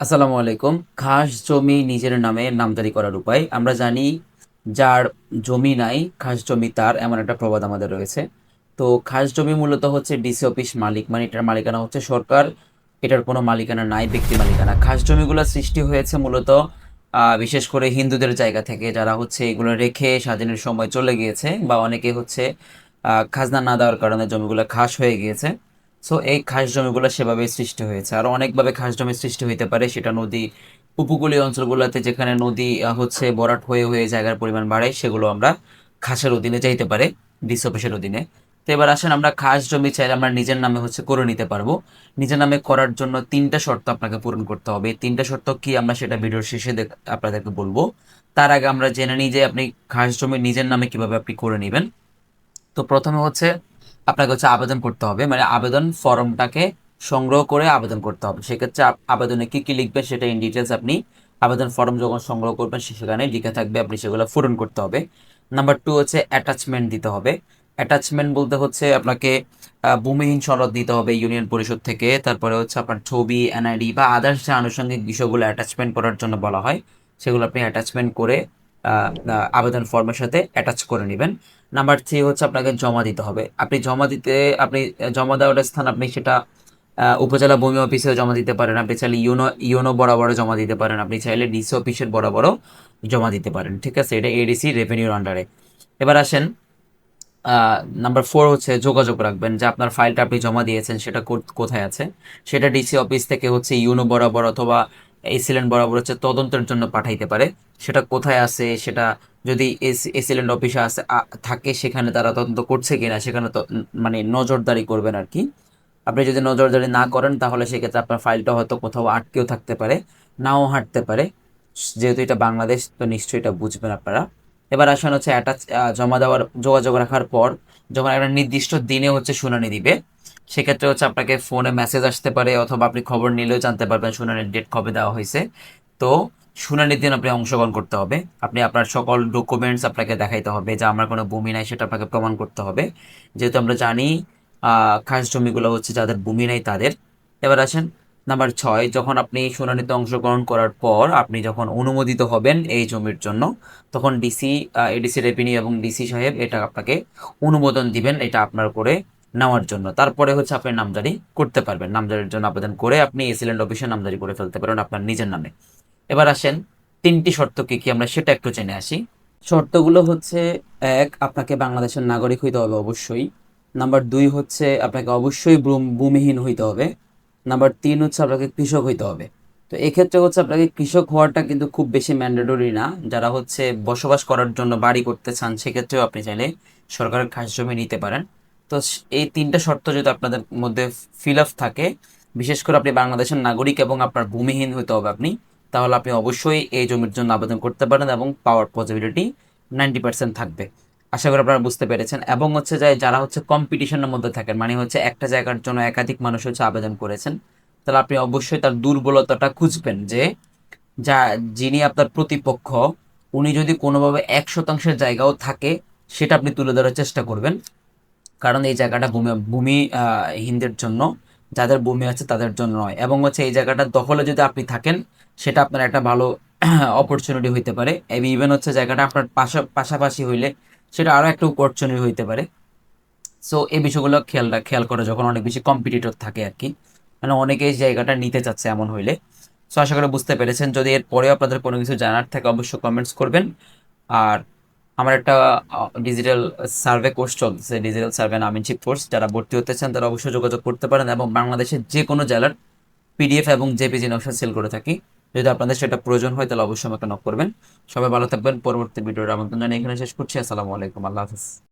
আসসালামু আলাইকুম। খাস জমি নিজের নামে নামদারি করার উপায়। আমরা জানি যার জমি নাই, খাস জমি তার এমন একটা প্রবাদ আমাদের রয়েছে। তো খাস জমি মূলত হচ্ছে ডিসি অফিস মালিক মানে এটার মালিকানা হচ্ছে সরকার। এটার কোনো মালিকানা নাই, ব্যক্তি মালিকানা। খাস জমিগুলো সৃষ্টি হয়েছে মূলত বিশেষ করে হিন্দুদের জায়গা থেকে, যারা হচ্ছে এগুলো রেখে স্বাধীনের সময় চলে গিয়েছে বা অনেকে হচ্ছে খাজনা না দেওয়ার কারণে জমিগুলো খাস হয়ে গিয়েছে। সো এই খাস জমিগুলো সেভাবে সৃষ্টি হয়েছে। আর অনেকভাবে খাস জমি সৃষ্টি হইতে পারে, সেটা নদী, উপকূলীয় অঞ্চলগুলোতে যেখানে নদী হচ্ছে ভরাট হয়ে হয়ে জায়গার পরিমাণ বাড়ায়, সেগুলো আমরা খাসের অধীনে যাইতে পারে ডিস অফিসের অধীনে। তো এবার আসেন আমরা খাস জমি চাইলে আমরা নিজের নামে হচ্ছে করে নিতে পারব। নিজের নামে করার জন্য তিনটা শর্ত আপনাকে পূরণ করতে হবে। তিনটা শর্ত কি আমরা সেটা ভিডিওর শেষে আপনাদেরকে বলব। তার আগে আমরা জেনে নিই যে আপনি খাস জমি নিজের নামে কীভাবে আপনি করে নেবেন। তো প্রথমে হচ্ছে আপনাকে হচ্ছে আবেদন করতে হবে। মানে আবেদন ফর্মটাকে সংগ্রহ করে আবেদন করতে হবে। সেক্ষেত্রে আবেদনে কি কি লিখবেন সেটা ইন ডিটেলস আপনি আবেদন ফর্ম যখন সংগ্রহ করবেন সেখানে লিখে থাকবে, আপনি সেগুলো পূরণ করতে হবে। নাম্বার টু হচ্ছে অ্যাটাচমেন্ট দিতে হবে। অ্যাটাচমেন্ট বলতে হচ্ছে আপনাকে ভূমিহীন সনদ দিতে হবে ইউনিয়ন পরিষদ থেকে। তারপরে হচ্ছে আপনার ছবি এনআইডি বা আদার্স যে আনুষঙ্গিক বিষয়গুলো অ্যাটাচমেন্ট করার জন্য বলা হয়, সেগুলো আপনি অ্যাটাচমেন্ট করে আবেদন ফর্মের সাথে অ্যাটাচ করে নেবেন। নাম্বার থ্রি হচ্ছে আপনাকে জমা দিতে হবে। আপনি জমা দিতে, আপনি জমা দেওয়ার স্থান আপনি সেটা উপজেলা ভূমি অফিসেও জমা দিতে পারেন। আপনি চাইলে ইউনো ইউনো বরাবরও জমা দিতে পারেন। আপনি চাইলে ডিসি অফিসের বরাবরও জমা দিতে পারেন। ঠিক আছে? এটা এডিসি রেভিনিউর আন্ডারে এবার আসেন নাম্বার ফোর হচ্ছে যোগাযোগ রাখবেন। যে আপনার ফাইলটা আপনি জমা দিয়েছেন, সেটা কোথায় আছে? সেটা ডিসি অফিস থেকে হচ্ছে ইউনো বরাবর অথবা এসিলেন্ট বরাবর হচ্ছে তদন্তের জন্য পাঠাইতে পারে। সেটা কোথায় আছে, সেটা যদি এসিলেন্ট অফিসে আছে থাকে, সেখানে তারা তদন্ত করছে কিনা, সেখানে মানে নজরদারি করবেন আর কি। আপনি যদি নজরদারি না করেন, তাহলে সেক্ষেত্রে আপনার ফাইলটা হয়তো কোথাও আটকেও থাকতে পারে, নাও হাঁটতে পারে। যেহেতু এটা বাংলাদেশ, তো নিশ্চয়ই এটা বুঝবেন আপনারা। এবার আসেন হচ্ছে অ্যাটাচ জমা দেওয়ার, যোগাযোগ রাখার পর, যখন একটা নির্দিষ্ট দিনে হচ্ছে শুনানি দিবে সেক্ষেত্রে হচ্ছে আপনাকে ফোনে মেসেজ আসতে পারে অথবা আপনি খবর নিলেও জানতে পারবেন শুনানির ডেট কবে দেওয়া হয়েছে। তো শুনানির দিন আপনি অংশগ্রহণ করতে হবে। আপনি আপনার সকল ডকুমেন্টস আপনাকে দেখাইতে হবে যে আমার কোনো ভূমি নাই সেটা আপনাকে প্রমাণ করতে হবে। যেহেতু আমরা জানি খাস জমিগুলো হচ্ছে যাদের ভূমি নাই তাদের। এবার আসেন নাম্বার ছয়, যখন আপনি শুনানিতে অংশগ্রহণ করার পর আপনি যখন অনুমোদিত হবেন এই জমির জন্য, তখন ডিসি এডিসি রেভিনিউ এবং ডিসি সাহেব এটা আপনাকে অনুমোদন দিবেন, এটা আপনার করে নেওয়ার জন্য। তারপরে হচ্ছে আপনি নামজারি করতে পারবেন। নামজারির জন্য আবেদন করে আপনি এসিলেন্ট অফিসে নামজারি করে ফেলতে পারেন আপনার নিজের নামে। এবার আসেন, তিনটি শর্ত কি কি? আমরা সেটা একটু জেনে আসি। শর্তগুলো হচ্ছে, এক, আপনাকে বাংলাদেশের নাগরিক হইতে হবে অবশ্যই। নাম্বার দুই হচ্ছে, আপনাকে অবশ্যই ভূমিহীন হইতে হবে। নাম্বার তিন হচ্ছে, আপনাকে কৃষক হইতে হবে। তো এক্ষেত্রে হচ্ছে, আপনাকে কৃষক হওয়াটা কিন্তু খুব বেশি ম্যান্ডেটরি না। যারা হচ্ছে বসবাস করার জন্য বাড়ি করতে চান, সেক্ষেত্রেও আপনি চাইলে সরকারের খাস জমি নিতে পারেন। তো এই তিনটা শর্ত যদি আপনাদের মধ্যে ফিল আপ থাকে, বিশেষ করে আপনি বাংলাদেশের নাগরিক এবং আপনার ভূমিহীন হইতে হবে আপনি, তাহলে আপনি অবশ্যই এই জমির জন্য আবেদন করতে পারেন এবং পাওয়ার পসিবিলিটি নাইনটি পার্সেন্ট থাকবে। আশা করি আপনারা বুঝতে পেরেছেন। এবং হচ্ছে যে যারা হচ্ছে কম্পিটিশনের মধ্যে থাকেন মানে হচ্ছে একটা জায়গার জন্য একাধিক মানুষ হচ্ছে আবেদন করেছেন, তাহলে আপনি অবশ্যই তার দুর্বলতাটা খুঁজবেন যে যা, যিনি আপনার প্রতিপক্ষ, উনি যদি কোনোভাবে এক শতাংশের জায়গাও থাকে, সেটা আপনি তুলে ধরার চেষ্টা করবেন। কারণ এই জায়গাটা ভূমি ভূমি হীনদের জন্য, যাদের ভূমি আছে তাদের জন্য নয়। এবং হচ্ছে এই জায়গাটা দখলে যদি আপনি থাকেন, সেটা আপনার একটা ভালো অপরচুনিটি হইতে পারে। ইভেন হচ্ছে জায়গাটা আপনার পাশা, পাশাপাশি হইলে সেটা আরও একটা অপরচুনিটি হইতে পারে। সো এই বিষয়গুলো খেয়াল খেয়াল করে যখন অনেক বেশি কম্পিটিটর থাকে আর কি। মানে অনেকে এই জায়গাটা নিতে চাচ্ছে এমন হইলে। সো আশা করি বুঝতে পেরেছেন। যদি এর পরেও আপনাদের কোনো কিছু জানার থাকে, অবশ্যই কমেন্টস করবেন। আর আমার একটা ডিজিটাল সার্ভে কোর্স চলছে ডিজিটাল সার্ভে নামিনশিপ কোর্স যারা ভর্তি হতে চান, তারা অবশ্যই যোগাযোগ করতে পারেন এবং বাংলাদেশের যে কোনো জেলার পিডিএফ এবং জেপিজি নকশা সেল করে থাকি। যদি আপনাদের সেটা প্রয়োজন হয়, তাহলে অবশ্যই আমাকে নক করবেন। সবাই ভালো থাকবেন। পরবর্তী ভিডিওর আমন্ত্রণ জানিয়ে এখানে শেষ করছি। আসসালামু আলাইকুম। আল্লাহ হাফিজ।